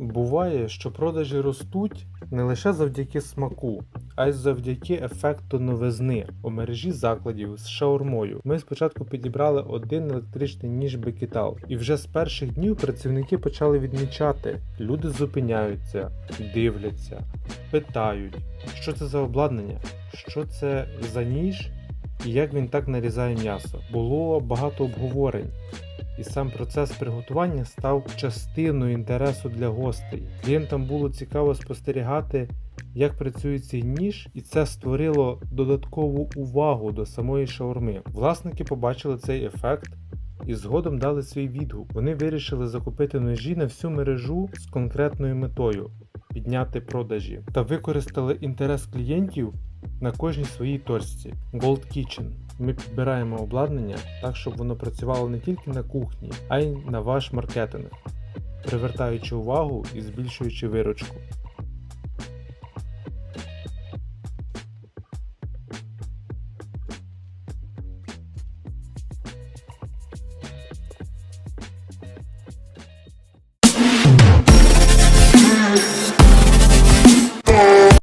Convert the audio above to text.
Буває, що продажі ростуть не лише завдяки смаку, а й завдяки ефекту новизни у мережі закладів з шаурмою. Ми спочатку підібрали один електричний ніж Бекітал, і вже з перших днів працівники почали відмічати. Люди зупиняються, дивляться, питають, що це за обладнання, що це за ніж і як він так нарізає м'ясо. Було багато обговорень і сам процес приготування став частиною інтересу для гостей. Клієнтам було цікаво спостерігати, як працює цей ніж, і це створило додаткову увагу до самої шаурми. Власники побачили цей ефект. І згодом дали свій відгук. Вони вирішили закупити ножі на всю мережу з конкретною метою підняти продажі та використали інтерес клієнтів на кожній своїй точці. Gold Kitchen. Ми підбираємо обладнання так, щоб воно працювало не тільки на кухні, а й на ваш маркетинг, привертаючи увагу і збільшуючи виручку.